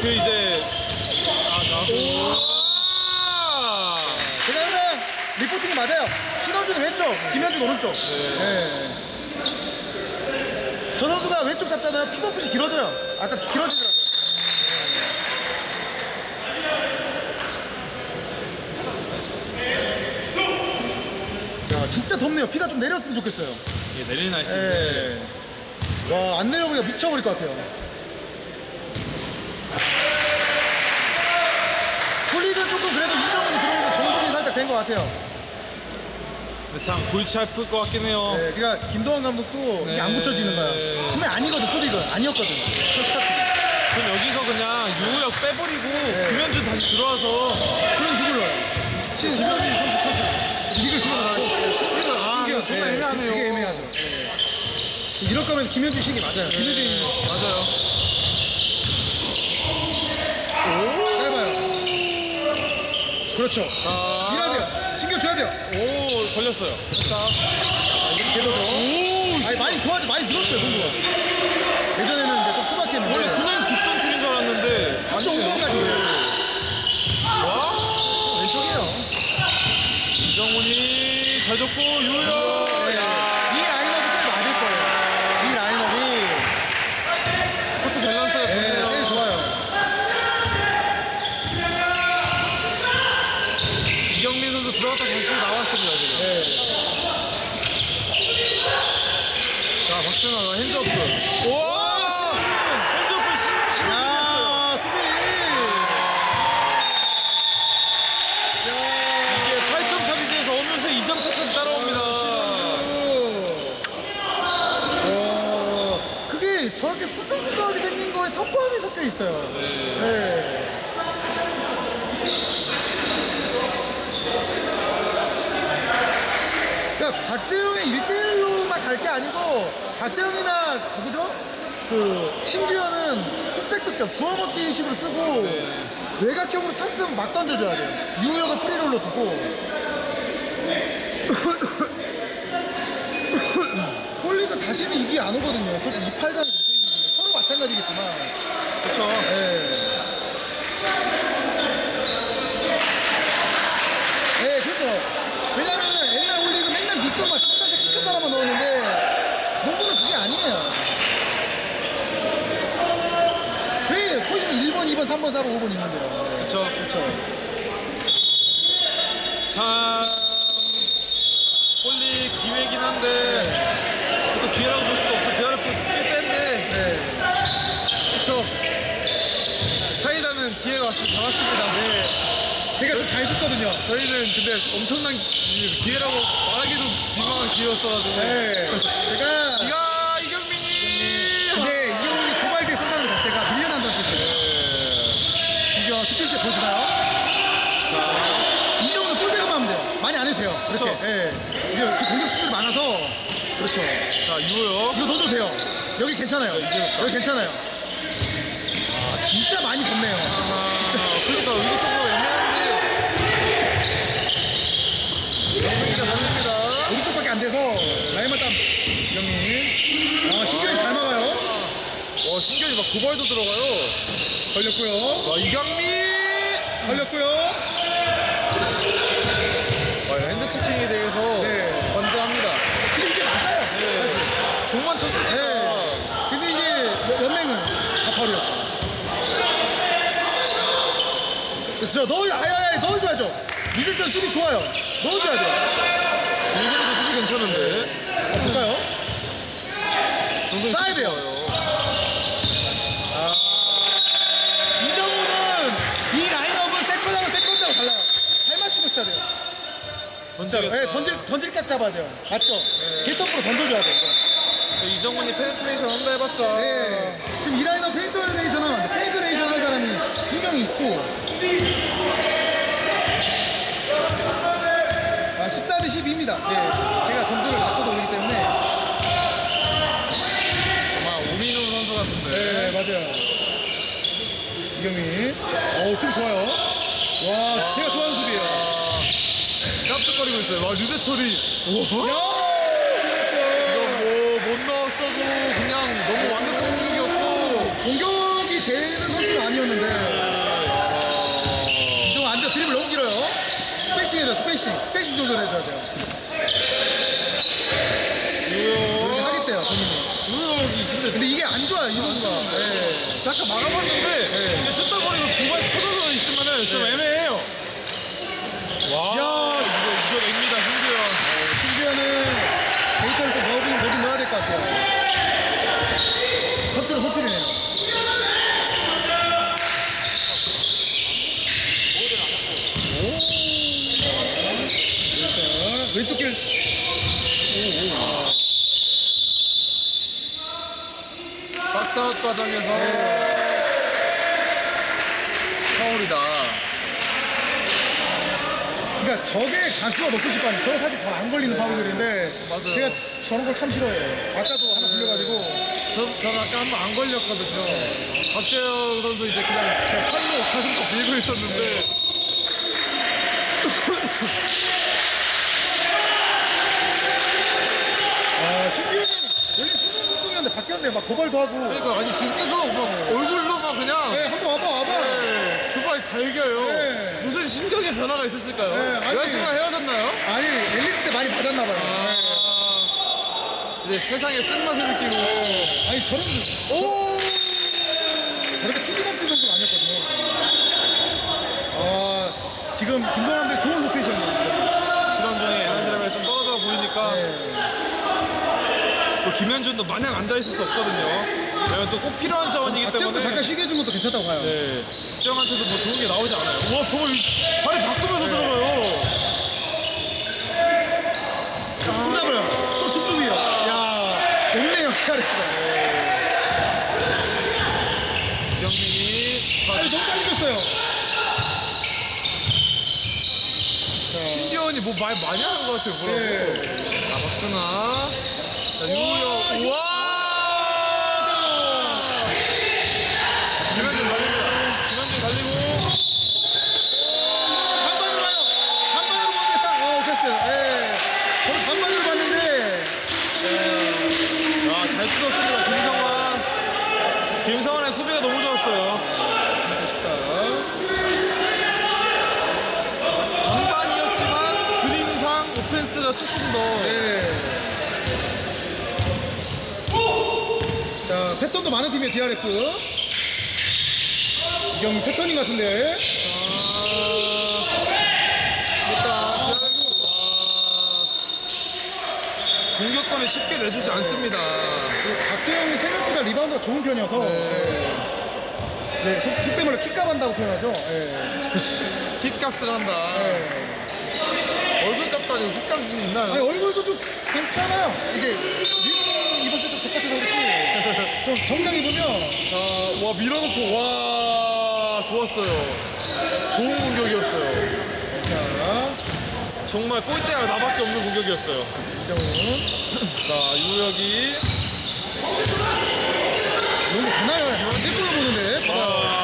그 이제 아, 자, 제가 하는 리포팅이 맞아요. 신원준 왼쪽, 김현준 오른쪽. 네. 저 선수가 왼쪽 잡잖아요. 픽업풋이 길어져요. 아까 길어지더라고요. 자, 진짜 덥네요. 비가 좀 내렸으면 좋겠어요. 예, 내리는 날씨인데 네. 와, 안 내려보니까 미쳐버릴 것 같아요. 조금 그래도 이정훈이 들어오면서 정돈이 살짝 된 것 같아요. 근데 참 골치 아플 것 같긴 해요. 네, 그러니까 김도환 감독도 이게 안 네. 고쳐지는 거야. 분명 아니거든, 폴리가. 아니었거든. 첫 스타트. 지금 여기서 그냥 유우혁 빼버리고 네. 김현준 다시 들어와서 그럼 누굴 넣어요? 신, 신현진 선수 선수. 이걸 들어가고. 신기가 아 이거 정말 네, 애매하네요. 되게 애매하죠. 이럴 거면 김현준 신이 맞아요. 김현준이 맞아요. 그렇죠. 자, 밀어야 돼요. 신경 줘야 돼요. 오 걸렸어요. 자, 계속죠. 오 아니, 많이 좋아져, 많이 늘었어요, 공부가. 예전에는 이제 좀 투박했는데. 원래 그냥 국선 출인 줄 알았는데 3.5번까지. 와 왼쪽이에요. 이정훈이 잘 줬고 유우혁. 네. 야, 이 라인업이 제일 맞을 거예요. 이 라인업이 코트 밸런스가 네, 좋네요. 제일 좋아요. 이경민 선수 들어갔다 다시 나왔습니다 지금. 네. 자 박승아 핸즈어프. 와 핸즈어프 심- 심해지겠어요. 야, 수비. 야. 이게 8점 차이 돼서 어느새 2점 차까지 따라옵니다. 어, 그게 저렇게 수등수등하게 생긴 거에 섞여 있어요. 네. 그러니까 박재영의 1대1로만 갈 게 아니고 박재영이나 누구죠? 그 신지현은 풋백 득점 주워먹기 식으로 쓰고 외곽형으로 찼으면 막 던져줘야 돼요. 유효혁을 프리롤로 두고 홀리가 다시는 이기 안 오거든요. 솔직히 이 8강에 서로 마찬가지겠지만. 그렇죠. 네. 네, 그렇죠. 왜냐면 옛날 홀리가 맨날 미소만 중단자 키 큰 사람만 넣었는데 농구는 그게 아니에요. 왜 포지션 1번, 2번, 3번, 4번, 5번 있는데요. 그렇죠. 그렇죠. 참 홀리 기회긴 한데 또 기회라고 볼 수가 없어. 기회를 꽤 센데 네. 그렇죠. 사이다는 기회가 왔으면 잡았습니다. 네. 제가 좀잘 듣거든요. 저희는 근데 엄청난 기- 기회라고 말하기도 민망한 기회였어가지고. 네. 제가 이가 이경민이. 근데 이경훈이 두발대 쏜다는 것 자체가 밀려난다는 뜻이에요. 이경 스킬셋 보시나요? 이 정도는 볼백만 하면 돼요. 많이 안 해도 돼요. 이렇게. 그렇죠. 예. 이제 지금 공격 수들이 많아서 그렇죠. 자 유효. 이거 넣어도 돼요. 여기 괜찮아요. 여기 괜찮아요. 아 진짜 많이 덥네요. 진짜. 그러니까 의도적으로 애매한데. 달립니다. 오른쪽밖에 안 돼서 땀. 이경민. 아 신경이 잘 막아요. 와 신경이 막 도발도 들어가요. 걸렸고요. 와 이강민. 걸렸고요. 와 핸드 치팅에 대해서 네. 건조합니다. 근데 이게 맞아요. 네. 사실. 공만 쳤으니까. 네. 근데 이제 연맹은 가파르였죠. 그렇죠. 넣어, 아예 넣어줘야죠. 미술전 수비 좋아요. 넣어줘야 돼요. 정성이도 수비 괜찮은데. 아, 볼까요? 쏴야 수비 돼요. 좋아요. 이정우는 이 라인업은 세컨하고 세컨하고 달라요. 잘 맞추고 있어야 돼요. 진짜로. 네, 던질, 던질 각 잡아야 돼요. 맞죠? 게이트업으로 던져줘야 돼요. 이거. 이정훈이 페네트레이션 한다 해봤자. 네. 지금 이 라인업 페인트레이션 하면 안 돼. 페인트레이션 할 사람이 두 명이 있고. 합니다. 예, 제가 점수를 낮춰서 오기 때문에. 아마 오민호 선수 같은데. 네, 네, 맞아요. 이경민. 어우, 수비 좋아요. 와, 제가 좋아하는 수비예요. 깜짝거리고 있어요. 와, 류대철이. 야! 우와. 이거 뭐못 나왔어도 그냥 너무 완벽한 공격이었고. 공격이 되는 선수는 아니었는데. 아. 좀 앉아 드립을 너무 길어요. 스페이싱 해줘, 스페이싱. 스페이싱 조절해줘야 돼요. 안 좋아요, 이동가. 네. 잠깐 막아봤는데 네. 이게 슛다거리고 두 발 쳐져서 있으면은 좀 네. 애매해요. 와, 야. 이거 이겨냅니다 신규현. 심지어는 데이터를 좀 넣긴 넣긴 넣어야 될 것 같아요. 선출은 선출이네요. 자, 왼쪽 길. 박스아웃 과정에서 파울이다. 그러니까 저게 가수가 높고 싶어 하는 저거 사실 잘 안 걸리는 파울들인데 맞아요. 제가 저런 걸 참 싫어해요. 아까도 하나 불려가지고 저, 저는 아까 한 번 안 걸렸거든요. 박재영 선수 이제 그냥, 그냥 팔로 가슴 쪽 밀고 있었는데. 아 신기현이 원래 바뀌었네. 막 도발도 하고. 그러니까 아니 지금 계속 막 얼굴로 막 그냥. 네, 한번 와봐 와봐. 네, 두발 갈겨요. 네. 무슨 심경의 변화가 있었을까요? 네, 아니- 여자친구랑 헤어졌나요? 아니 엘리트 때 많이 맞았나 봐요. 아, 이제 세상의 쓴맛을 느끼고. 아니 저런 오! 저렇게 투지 넘치는 정도는 아니었거든요. 아 지금 김동환도 좋은 로테이션이에요 지난주에 에너지 레벨이 좀 떨어져 보이니까. 네. 또 김현준도 마냥 앉아 있을 수 없거든요. 또 꼭 필요한 자원이기 박재영도 때문에 잠깐 쉬게 해준 것도 괜찮다고 봐요 네, 박재영한테도 뭐 좋은 게 나오지 않아요. 와, 정말 발이 바꾸면서 들어가요. 또 잡아요 또 집중이에요 야 높네요 TRF가 이경민이 아니 너무 빨리 줬어요 신기원이 뭐 말 많이 하는 것 같아요. 뭐라고. 네. 아, 박승아. 자, 유우혁. 우와! 김현준 달립니다. 김현준 달리고. 반반으로 봐요. 반반으로 싹, 어, 됐어요. 예. 반반으로 봤는데, 아, 잘 뜯었습니다. 김성환. 김성환의 수비가 너무 좋았어요. 14. 반반이었지만 그림상 오펜스가 조금 더. 예. 자, 패턴도 많은 팀의 DRF. 이경 패턴인 것 같은데. 아, 공격권을 쉽게 내주지 않습니다. 그 박재영이 생각보다 리바운드가 좋은 편이어서. 예. 네, 속, 속된 말로 킥값 한다고 표현하죠. 예. 킥값을 한다. 예. 얼굴 값도 아니고 킥값이 있나요? 아니 얼굴도 좀 괜찮아요. 이게 님 입었을 때 족같아서 그렇지. 좀 정장 입으면 자, 와 밀어놓고 와 좋았어요. 좋은 공격이었어요. 자 정말 골대가 나밖에 없는 공격이었어요. 이정훈 자, 유혁이 이런 거 되나요? 셀프로 보는데 아.